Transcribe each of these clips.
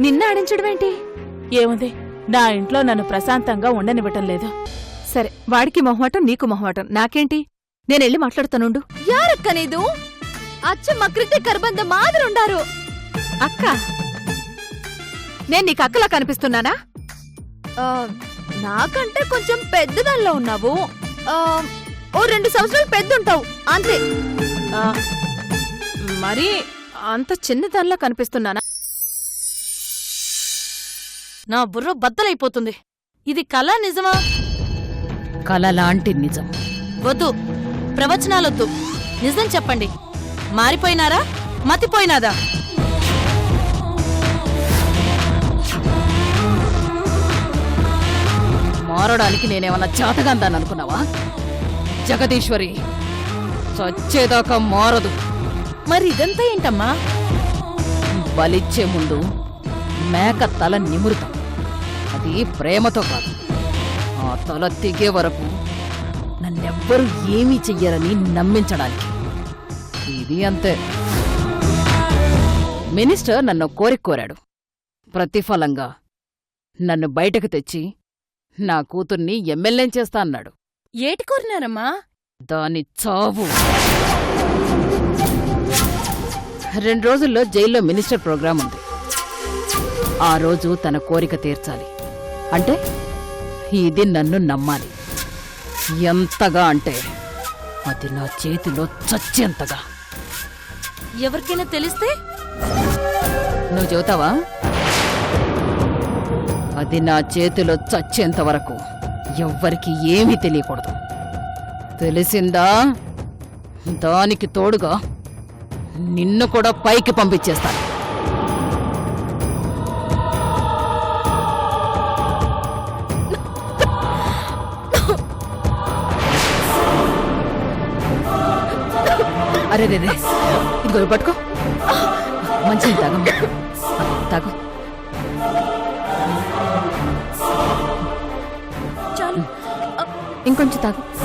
నిన్న ఆడించడమేంటి? ఏముంది? నా ఇంట్లో నన్ను ప్రశాంతంగా ఉండనివ్వటం లేదు. సరే వాడికి మొహమాటం నీకు మొహమాటం. నాకేంటి? నేనెళ్ళి మాట్లాడుతానుండు. యారక్కనేదు అచ్చమ్మ కృతి కర్బంద మాదిరుండారు అక్క నేను నీకు అక్కలా కనిపిస్తున్నానా? నాకంటే కొంచెం పెద్దదానిలో ఉన్నావు. ఓ రెండు సంవత్సరాలు పెద్దుంటావు. అంతే. మరి అంత చిన్నదానిలో కనిపిస్తున్నానా? నా బుర్ర బద్దలైపోతుంది. ఇది కళ నిజమా? కల లాంటి నిజం. వద్దు. ప్రవచనాలొద్దు. నిజం చెప్పండి. మారిపోయినారా? మతిపోయినాదా? మారడానికి నేనేమన్నా చేతగాందాన్ని అనుకున్నావా? జగదీశ్వరి చచ్చేదాకా మారదు. మరి ఇదంతా ఏంటమ్మా? బలిచ్చే ముందు మేక తల నిమురుతాం. అది ప్రేమతో కాదు. ఆ తల తెగే వరకు నన్నెవ్వరూ ఏమీ చెయ్యరని నమ్మించడానికి. ఇది అంతే. మినిస్టర్ నన్ను కోరిక కోరాడు. ప్రతిఫలంగా. నన్ను బయటకు తెచ్చి నా కూతుర్ని ఎమ్మెల్యేం చేస్తా అన్నాడు. ఏటి కోరినారమ్మా? దాని చావు. రెండు రోజుల్లో జైల్లో మినిస్టర్ ప్రోగ్రాం ఉంది. ఆ రోజు తన కోరిక తీర్చాలి. అంటే ఇది నన్ను నమ్మాలి. ఎంతగా అంటే అది నా చేతిలో చచ్చేంతగా. ఎవరికైనా తెలిస్తే? నువ్వు చెబుతావా? అది నా చేతిలో చచ్చేంత వరకు ఎవ్వరికి ఏమీ తెలియకూడదు. తెలిసిందా? దానికి తోడుగా నిన్ను కూడా పైకి పంపించేస్తాను. అరే రే రే. ఇదిగో పట్టుకో. మంచిది తాగు. చాలు. ఇంకొంచెం తాగు.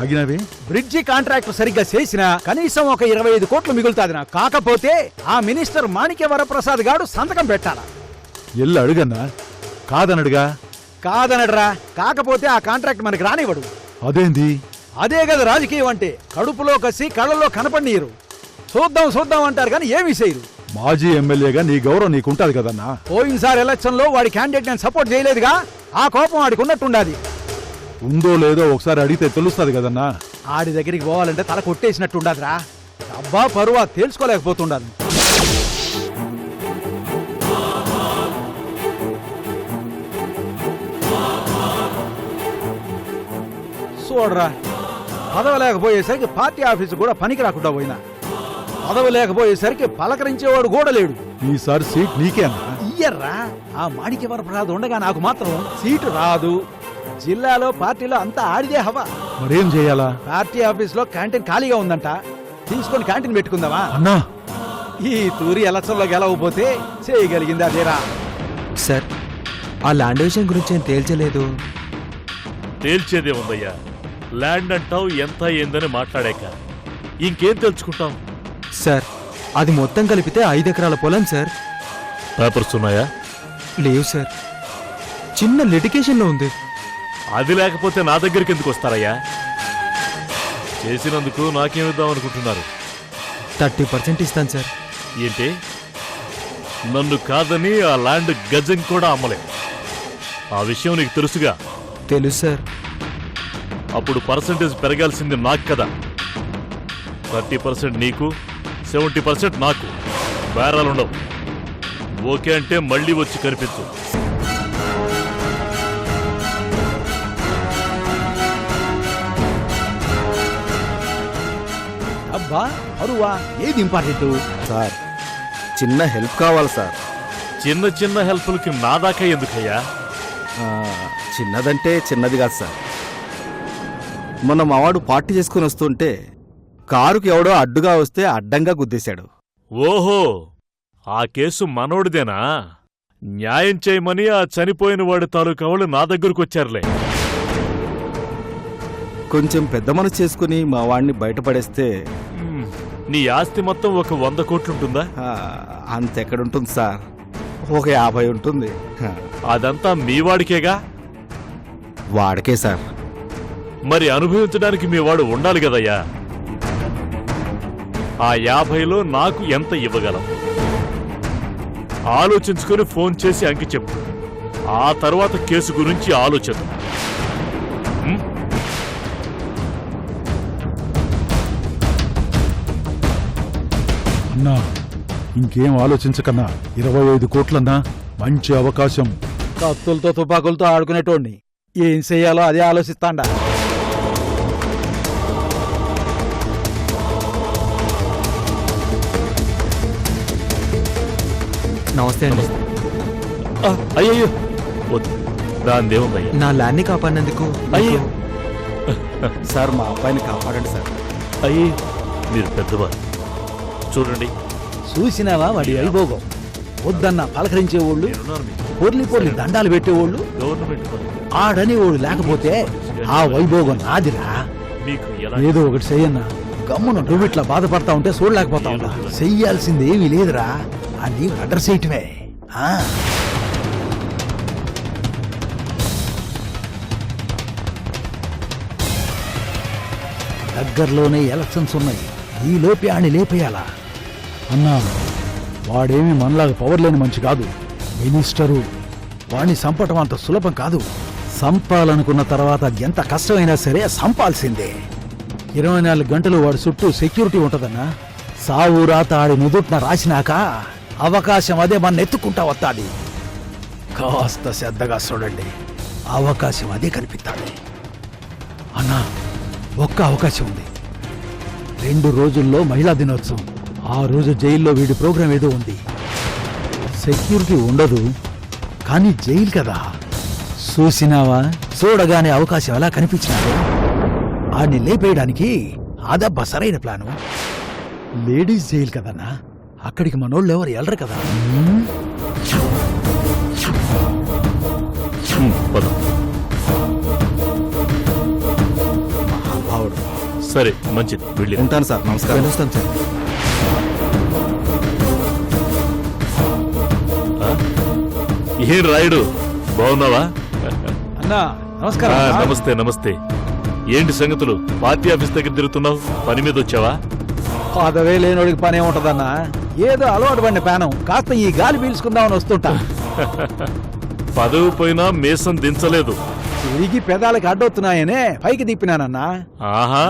ఆగినవే? బ్రిడ్జి కాంట్రాక్ట్ సరిగ్గా చేసినా కనీసం ఒక ఇరవై ఐదు కోట్లు మిగులుతాది నా కాకపోతే ఆ మినిస్టర్ మాణిక్య వరప్రసాద్ గాడు సంతకం పెట్టాల? ఎల్లు అడుగన్నా. కాదనడుగా? కాదనడ్రా. కాకపోతే ఆ కాంట్రాక్ట్ మనకి రానివ్వడు. అదేంది? అదే కదా రాజకీయం అంటే. కడుపులో కసి కళ్ళలో కనపడినీరు. చూద్దాం చూద్దాం అంటారు కానీ ఏమీ చేయరు. మాజీ ఎమ్మెల్యేగా నీ గౌరవం నీకుంటాది కదన్నా. పోయినసారి ఎలక్షన్లో వాడి క్యాండిడేట్ నేను సపోర్ట్ చేయలేదుగా. ఆ కోపం వాడికి ఉన్నట్టుండాది ఉందో లేదో ఒకసారి అడిగితే తెలుస్తుంది కదన్నా. ఆడి దగ్గరికి పోవాలంటే తల కొట్టేసినట్టుండదురా అబ్బా పరువా తేల్చుకోలేకపోతుండదు చూడరా పదవి లేకపోయేసరికి పార్టీ ఆఫీసు కూడా పనికి రాకుండా పోయినా. పదవి లేకపోయేసరికి పలకరించేవాడు కూడా లేడు. ఈసారి సీట్ నీకే అన్నా. ఇయ్యర్రా ఆ మాణిక్య వరప్రసాద్ ఉండగా నాకు మాత్రం సీటు రాదు. జిల్లాలో పార్టీలో అంతా ఆడిదే హవా. మరేం చేయాలా? పార్టీ ఆఫీస్లో క్యాంటీన్ ఖాళీగా ఉందంట. తీసుకొని క్యాంటీన్ పెట్టుకుందామా? అన్నా! ఈ తూరి ఎలక్షన్లో గెలవకపోతే చేయగలిగింది అదేరా. సార్ ఆ ల్యాండ్ విషయం గురించి ఏం తేల్చలేదు. తేల్చేదే ఉందయ్యా. ల్యాండ్ అంటావు ఎంత ఏందని మాట్లాడాక. ఇంకేం తెలుసుకుంటాం సార్ అది మొత్తం కలిపితే ఐదు ఎకరాల పొలం సార్. పేపర్స్ ఉన్నాయా? లేవు సార్. చిన్న లిటికేషన్లో ఉంది. అది లేకపోతే నా దగ్గరికి ఎందుకు వస్తారయ్యా? చేసినందుకు నాకేమిద్దాం అనుకుంటున్నారు? థర్టీ పర్సెంట్ ఇస్తాను సార్. ఏంటి? నన్ను కాదని ఆ ల్యాండ్ గజం కూడా అమ్మలే. ఆ విషయం నీకు తెలుసుగా? తెలుసు సార్. అప్పుడు పర్సంటేజ్ పెరగాల్సింది నాకు కదా. థర్టీ పర్సెంట్ నీకు సెవెంటీ పర్సెంట్ నాకు. బేరాలుండవు. ఓకే అంటే మళ్ళీ వచ్చి కనిపించు. అబ్బా అరువా ఏది ఇంపార్టెంట్ సార్ చిన్న హెల్ప్ కావాలి సార్. చిన్న చిన్న హెల్ప్లకి నా దాకా ఎందుకయ్యా? ఆ, చిన్నదంటే చిన్నది కాదు సార్. మొన్న మావాడు పార్టీ చేసుకుని వస్తుంటే కారుకి ఎవడో అడ్డుగా వస్తే అడ్డంగా గుద్దేశాడు. ఓహో ఆ కేసు మనోడిదేనా? న్యాయం చేయమని ఆ చనిపోయిన వాడి తాలూకా వాళ్ళు నా దగ్గరకు వచ్చారులే. కొంచెం పెద్ద మనసు చేసుకుని మా వాడిని బయటపడేస్తే నీ ఆస్తి మొత్తం ఒక వంద కోట్లుంటుందా? అంతెక్కడుంటుంది సార్? ఒక యాభై ఉంటుంది. అదంతా మీ వాడికేగా? వాడికే సార్. మరి అనుభవించడానికి మీ వాడు ఉండాలి కదయ్యా? ఆ యాభైలో నాకు ఎంత ఇవ్వగలం? ఆలోచించుకొని ఫోన్ చేసి అంకి చెప్పు ఆ తర్వాత కేసు గురించి ఆలోచిద్దాం అన్నా. ఇంకేం ఆలోచించకన్నా. ఇరవై ఐదు కోట్లన్నా మంచి అవకాశం. కత్తులతో తుపాకులతో ఆడుకునేటోడిని. ఏం చెయ్యాలో అదే ఆలోచిస్తాండా. నమస్తే అండి. ఆ, అయ్యయ్యో. వద్దు. దానిదేముందయ్యా నా ల్యాండ్ని కాపాడినందుకు అయ్యో సార్ మా అబ్బాయిని కాపాడండి సార్. అయ్యి మీరు పెద్దవారు. చూడండి. చూసినావా వాడి వైభోగం వద్దన్న పలకరించేవాళ్ళు. పొర్లి పొర్లి దండాలు పెట్టేవాళ్ళు పని. ఆడనేవాడు లేకపోతే ఆ వైభోగం నాదిరా. ఏదో ఒకటి చెయ్యన్నా. గమ్మున ఇట్లా బాధపడతా ఉంటే చూడలేకపోతా ఉన్నా చెయ్యాల్సింది ఏమీ లేదురా. అని మర్డర్ చేయటమే. దగ్గరలోనే ఎలక్షన్స్ ఉన్నాయి. ఈ లోపే ఆని లేపేయాలా? అన్నా వాడేమి మనలాగా పవర్ లేని మంచి కాదు. మినిస్టరు వాణ్ణి చంపటం అంత సులభం కాదు. సంపాలనుకున్న తర్వాత ఎంత కష్టమైనా సరే సంపాల్సిందే. ఇరవై నాలుగు గంటలు వాడి చుట్టూ సెక్యూరిటీ ఉంటదన్నా. సావు రాత ఆడి నుదుట్న రాసినాక అవకాశం అదే మన ఎత్తుకుంటా వస్తాది కాస్త శ్రద్ధగా చూడండి. అవకాశం అదే కనిపిస్తాడు అన్నా ఒక్క అవకాశం ఉంది. రెండు రోజుల్లో మహిళా దినోత్సవం. ఆ రోజు జైల్లో వీడి ప్రోగ్రాం ఏదో ఉంది. సెక్యూరిటీ ఉండదు కానీ జైలు కదా. చూసినావా? చూడగానే అవకాశం ఎలా కనిపించినాడు ఆడిని లేపేయడానికి అదబ్బా సరైన ప్లాను. లేడీస్ జైలు కదన్నా? అక్కడికి మనోళ్ళు ఎవరు వెళ్ళరు కదా. సరే మంచిది. వెళ్ళి ఉంటాను సార్ నమస్కారం. సార్. ఏం రాయుడు? బాగున్నావా? అన్నా నమస్కారం. నమస్తే నమస్తే. ఏంటి సంగతులు? పార్టీ ఆఫీస్ దగ్గర తిరుగుతున్నావు? పని మీద వచ్చావా? పదవే లేనోడికి పని ఏముంటదన్నా? ఏదో అలవాటు పడిన పానం. కాస్త ఈ గాలి పీల్చుకుందామని వస్తుంటా. పదవి పోయినా మేసం దించలేదు. తిరిగి పెదాలకి అడ్డొస్తున్నాయనే పైకి తిప్పినానన్నా. ఆహా.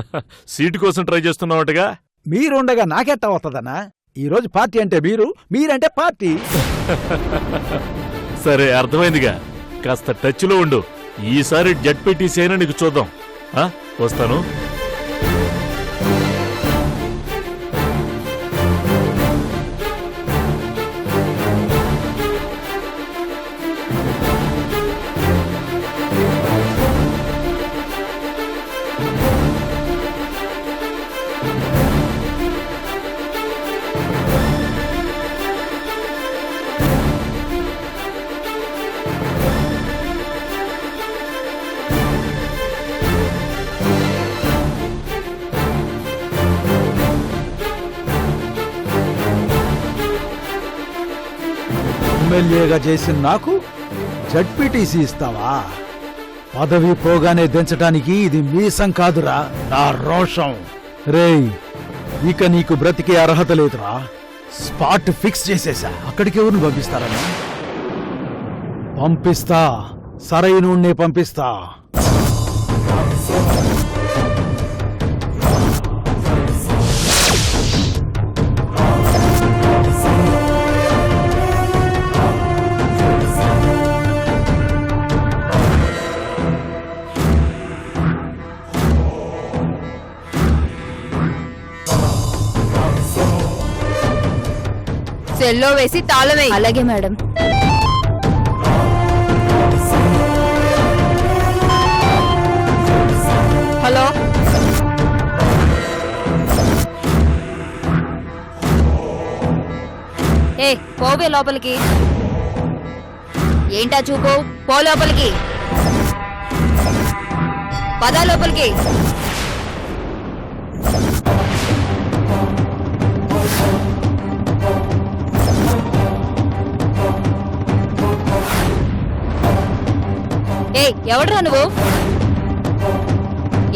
సీటు కోసం ట్రై చేస్తున్నావటగా? మీరుండగా నాకెట్టా వస్తుందన్నా ఈ రోజు పార్టీ అంటే మీరు మీరంటే పార్టీ. సరే అర్థమైందిగా. కాస్త టచ్లో ఉండు. ఈసారి జడ్పీటీసీ అయినా నీకు చూద్దాం. ఆ, వస్తాను. ఎమ్మెల్యేగా చేసిన నాకు జడ్పీటీసీ ఇస్తావా? పదవి పోగానే దించటానికి ఇది మీసం కాదురా. నా రోషం. రేయ్ ఇక నీకు బ్రతికే అర్హత లేదురా. స్పాట్ ఫిక్స్ చేసేసా. అక్కడికి ఎవరిని పంపిస్తారన్నా పంపిస్తా. సరైన పంపిస్తా. సెల్లో వేసి తాళమే. అలాగే మేడం. హలో. ఏ పోవే లోపలికి. ఏంటా చూపు? పో లోపలికి. పద లోపలికి. ఏ ఎవడ్రా నువ్వు?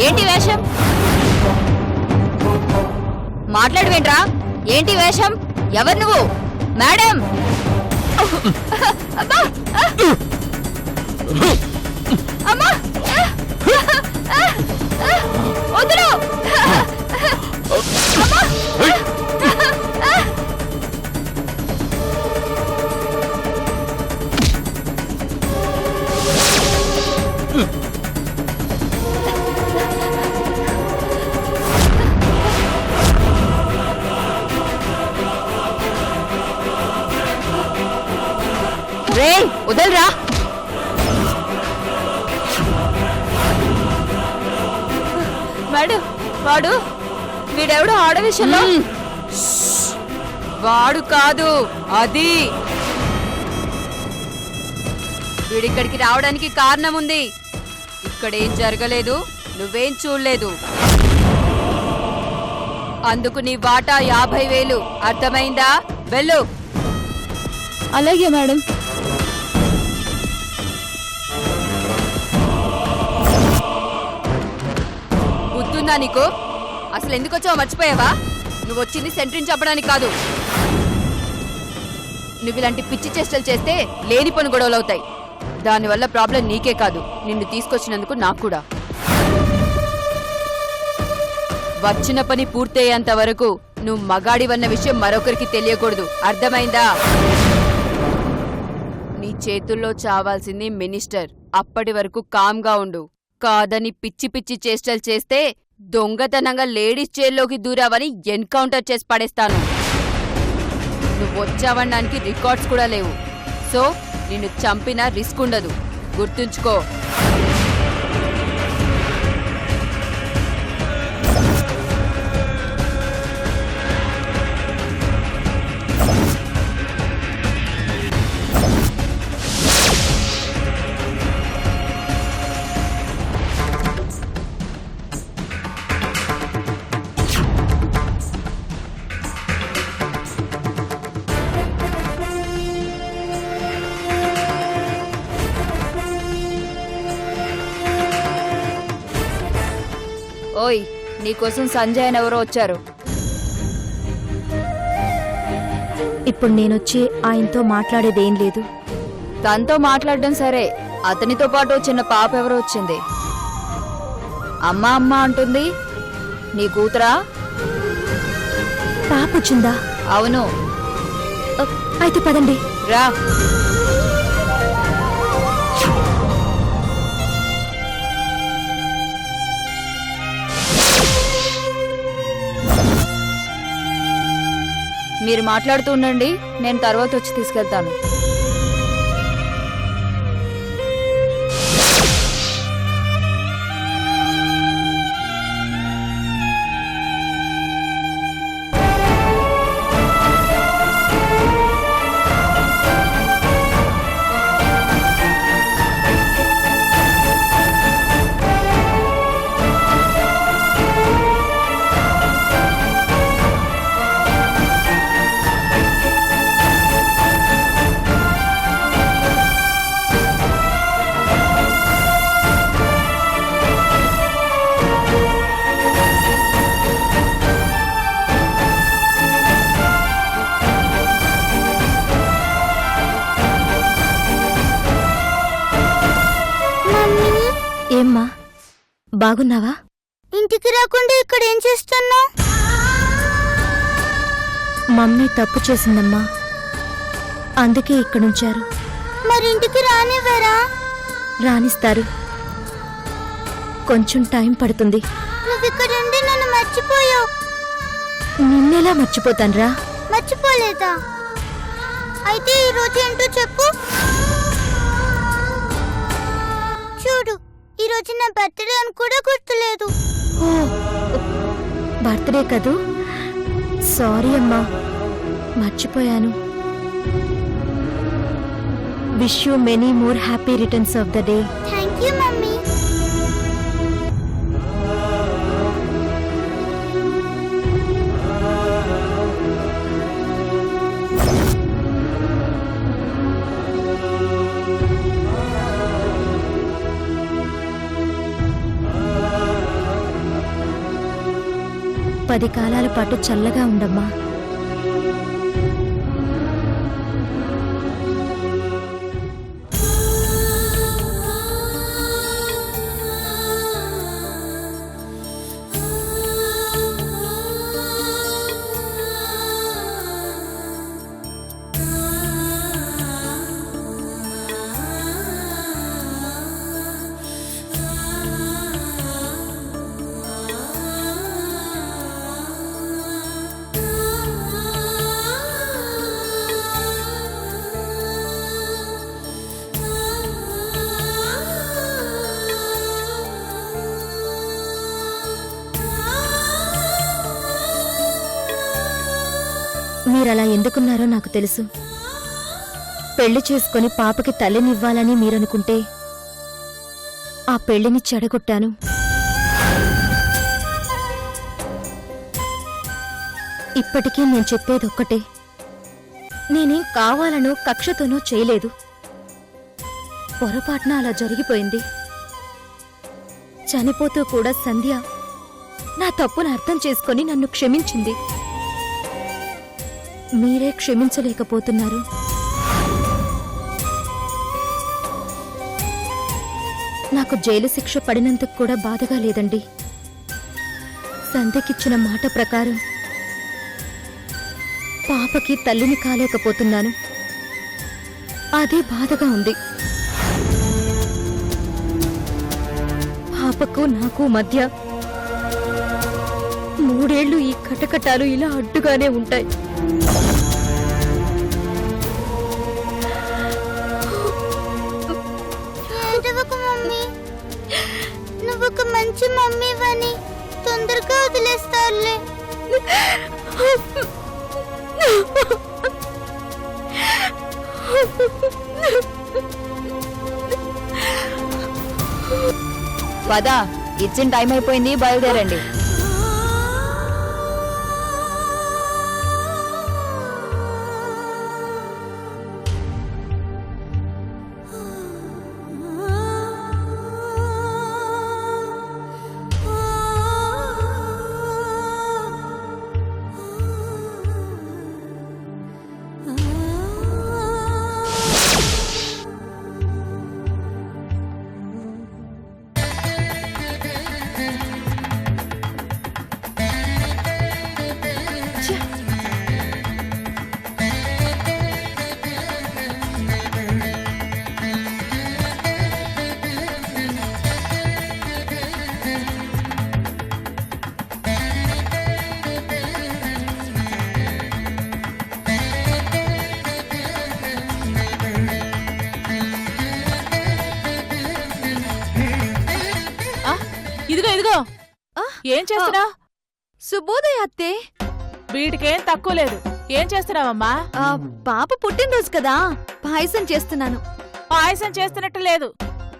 ఏంటి వేషం? మాట్లాడవేంట్రా? ఏంటి వేషం? ఎవరు నువ్వు? మేడం! అమ్మా! వాడు కాదు అది. వీడిక్కడికి రావడానికి కారణం ఉంది ఇక్కడేం జరగలేదు నువ్వేం చూడలేదు. అందుకు నీ వాటా యాభై వేలు. అర్థమైందా? వెళ్ళు. అలాగే మేడం. బుద్ధుందా నీకు? అసలు ఎందుకు వచ్చావో మర్చిపోయావా? నువ్వు వచ్చింది సెంట్రీని చంపడానికి కాదు. నువ్వు ఇలాంటి పిచ్చి చేష్టలు చేస్తే లేని పని గొడవలు అవుతాయి. దానివల్ల ప్రాబ్లం నీకే కాదు. నిన్ను తీసుకొచ్చినందుకు నాకు కూడా. వచ్చిన పని పూర్తయ్యేంత వరకు నువ్వు మగాడివన్న విషయం మరొకరికి తెలియకూడదు. అర్థమైందా? నీ చేతుల్లో చావాల్సింది మినిస్టర్. అప్పటి వరకు కామ్గా ఉండు. కాదని పిచ్చి పిచ్చి చేష్టలు చేస్తే దొంగతనంగా లేడీస్ జైల్లోకి దూరావని ఎన్కౌంటర్ చేసి పడేస్తాను. నువ్వు వచ్చావనడానికి రికార్డ్స్ కూడా లేవు. సో నిన్ను చంపినా రిస్క్ ఉండదు. గుర్తుంచుకో. ఓయ్ నీకోసం సంజయ్ అని ఎవరో వచ్చారు. ఇప్పుడు నేనొచ్చి ఆయనతో మాట్లాడేదేం లేదు. తనతో మాట్లాడడం సరే అతనితో పాటు చిన్న పాప ఎవరో వచ్చింది. అమ్మ అమ్మ అంటుంది. నీ కూతురా? పాప వచ్చిందా అవును అయితే పదండి. రా. మీరు మాట్లాడుతూ ఉండండి నేను తర్వాత వచ్చి తీసుకెళ్తాను. బాగున్నావా? ఇంటికి రాకుండా ఇక్కడ ఏం చేస్తున్నావు? మమ్మీ తప్పు చేసిందమ్మా. అందుకే ఇక్కడుంచారు. మరి ఇంటికి రానివ్వరా? రాణిస్తారు కొంచెం టైం పడుతుంది. నువ్వు ఇక్కడ ఉండి నన్ను మర్చిపోయావు. నిన్నెలా మర్చిపోతాన్రా? మర్చిపోలేదా? అయితే ఈ రోజు ఏంటో చెప్పు. ఈ రోజు నా బర్త్డే అని కూడా గుర్తులేదు. బర్త్డే కదూ? సారీ అమ్మా మర్చిపోయాను. Wish you many more happy returns of the day thank you mummy. పది కాలాల పాటు చల్లగా ఉండమ్మా. మీరలా ఎందుకున్నారో నాకు తెలుసు. పెళ్ళి చేసుకుని పాపకి తల్లినివ్వాలని మీరనుకుంటే ఆ పెళ్ళిని చెడగొట్టాను. ఇప్పటికీ నేను చెప్పేదొక్కటే. నేనేం కావాలనో కక్షతోనో చేయలేదు. పొరపాటున అలా జరిగిపోయింది. చనిపోతూ కూడా సంధ్య నా తప్పును అర్థం చేసుకొని నన్ను క్షమించింది. మీరే క్షమించలేకపోతున్నారు. నాకు జైలు శిక్ష పడినందుకు కూడా బాధగా లేదండి. సంధ్యకిచ్చిన మాట ప్రకారం పాపకి తల్లిని కాలేకపోతున్నాను. అదే బాధగా ఉంది. పాపకు నాకు మధ్య మూడేళ్ళు ఈ కటకటాలు ఇలా అడ్డుగానే ఉంటాయి. మంచి తొందరగా వదిలేస్తారులే. పదా ఇచ్చిన టైం అయిపోయింది బయలుదేరండి. ఏం చేస్తున్నా? శుభోదయ అత్తే. వీటికేం తక్కువ లేదు. ఏం చేస్తున్నావమ్మా? ఆ, పాప పుట్టినరోజు కదా. పాయసం చేస్తున్నాను. పాయసం చేస్తున్నట్టు లేదు.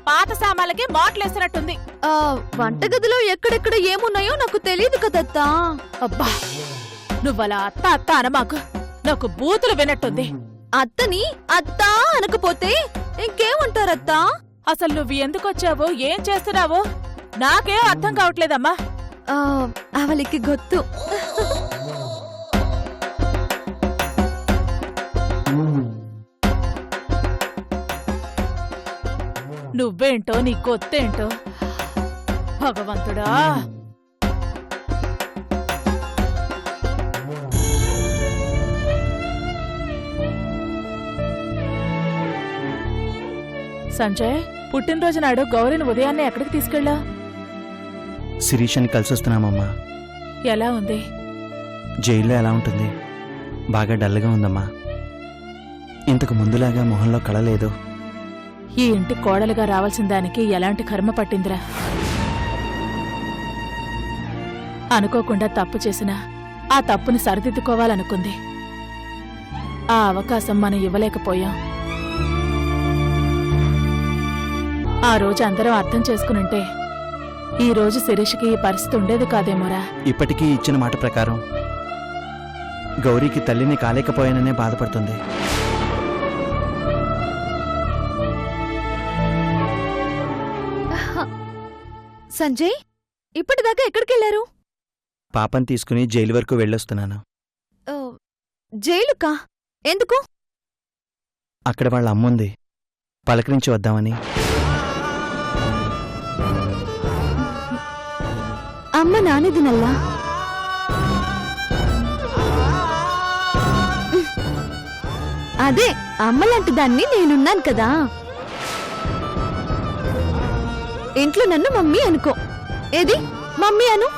పాత సామాన్లకి బాటిలేస్తున్నట్టుంది ఆ, వంటగదిలో ఎక్కడెక్కడ ఏమున్నాయో నాకు తెలియదు కదత్తా అబ్బా నువ్వలా అత్త అత్త అనమాకు. నాకు బూతులు వినట్టుంది. అత్తని అత్తా అనకపోతే ఇంకేమంటారత్తా? అసలు నువ్వు ఎందుకు వచ్చావో ఏం చేస్తున్నావో నాకేం అర్థం కావట్లేదమ్మా. ఆ, అవలికి నువ్వేంటో నీ కొత్తేంటో? భగవంతుడా! సంజయ్ పుట్టినరోజు నాడు గౌరీని ఉదయాన్నే ఎక్కడికి తీసుకెళ్ళా? శిరీషని కలిసి వస్తున్నామమ్మా ఎలా ఉంది? జైల్లో ఎలా ఉంటుంది? బాగా డల్గా ఉందమ్మా. ఇంతకు ముందులాగా మొహంలో కళ లేదు. ఈ ఇంటి కోడలుగా రావాల్సిన దానికి ఎలాంటి కర్మ పట్టిందిరా? అనుకోకుండా తప్పు చేసినా ఆ తప్పుని సరిదిద్దుకోవాలనుకుంది. ఆ అవకాశం మనం ఇవ్వలేకపోయాం. ఆ రోజు అందరం అర్థం చేసుకునుంటే ఈ రోజు శిరీష్కి ఈ పరిస్థితి ఉండేది కాదేమోరా ఇప్పటికీ ఇచ్చిన మాట ప్రకారం గౌరీకి తల్లిని కాలేకపోయాననే బాధపడుతుంది. సంజయ్ ఇప్పటిదాకా ఎక్కడికెళ్ళారు పాపని తీసుకుని జైలు వరకు వెళ్ళొస్తున్నాను. జైలుకా? ఎందుకు? అక్కడ వాళ్ళ అమ్ముంది. పలకరించి వద్దామని. అమ్మ నానిది నల్లా అదే అమ్మలాంటి దాన్ని నేనున్నాను కదా. ఇంట్లో నన్ను మమ్మీ అనుకో. ఏది? మమ్మీ అను.